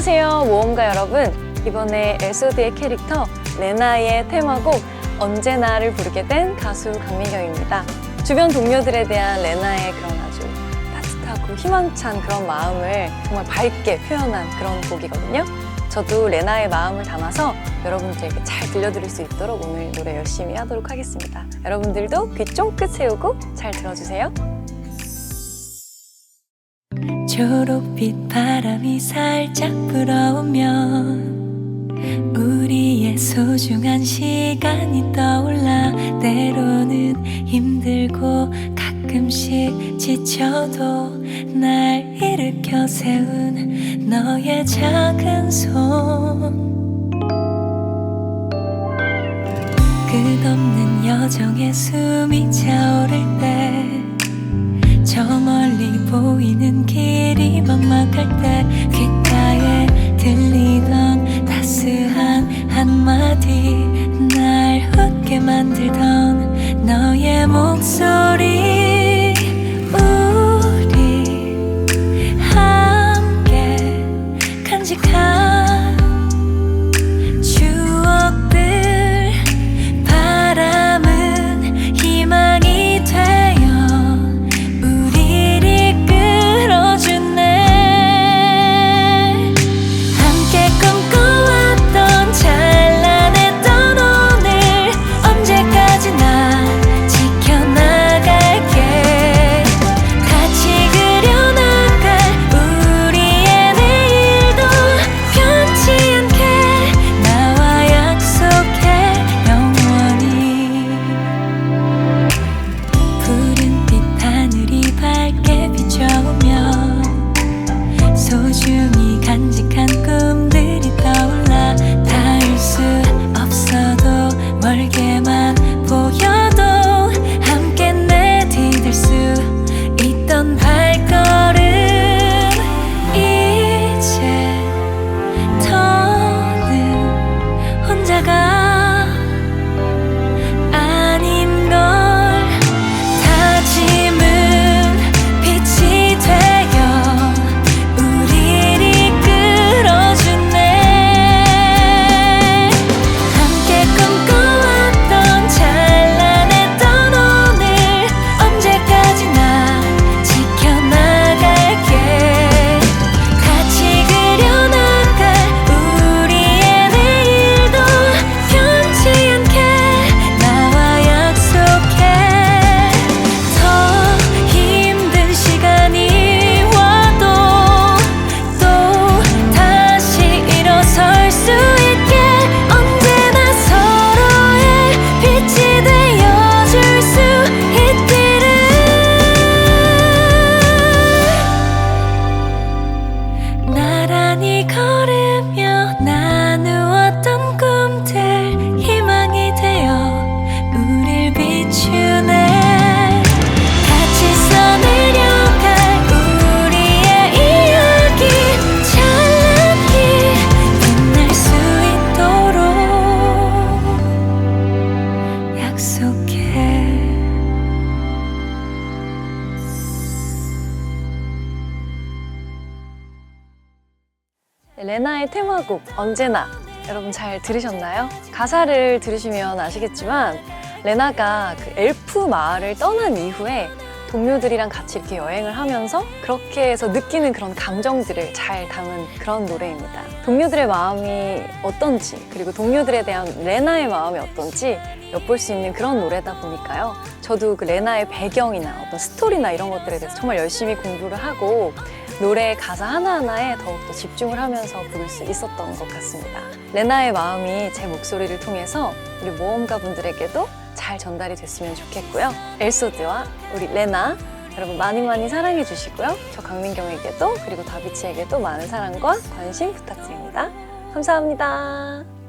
안녕하세요 모험가 여러분. 이번에 에소드의 캐릭터 레나의 테마곡 언제나를 부르게 된 가수 강민경입니다. 주변 동료들에 대한 레나의 그런 아주 따뜻하고 희망찬 그런 마음을 정말 밝게 표현한 그런 곡이거든요. 저도 레나의 마음을 담아서 여러분들에게 잘 들려드릴 수 있도록 오늘 노래 열심히 하도록 하겠습니다. 여러분들도 귀 쫑긋 세우고 잘 들어주세요 초록빛 바람이 살짝 불어오면 우리의 소중한 시간이 떠올라 때로는 힘들고 가끔씩 지쳐도 날 일으켜 세운 너의 작은 손. 끝없는 여정에 숨이 차오를 때 이 막막할 때 귓가에 들리던 따스한 한마디 날 웃게 만들던 너의 목소리 약속해 레나의 테마곡 언제나 여러분 잘 들으셨나요? 가사를 들으시면 아시겠지만 레나가 그 엘프 마을을 떠난 이후에 동료들이랑 같이 이렇게 여행을 하면서 그렇게 해서 느끼는 그런 감정들을 잘 담은 그런 노래입니다. 동료들의 마음이 어떤지 그리고 동료들에 대한 레나의 마음이 어떤지 엿볼 수 있는 그런 노래다 보니까요. 저도 그 레나의 배경이나 어떤 스토리나 이런 것들에 대해서 정말 열심히 공부를 하고 노래 가사 하나하나에 더욱더 집중을 하면서 부를 수 있었던 것 같습니다. 레나의 마음이 제 목소리를 통해서 우리 모험가 분들에게도 잘 전달이 됐으면 좋겠고요. 엘소드와 우리 레나 여러분 많이 많이 사랑해 주시고요. 저 강민경에게도 그리고 다비치에게도 많은 사랑과 관심 부탁드립니다. 감사합니다.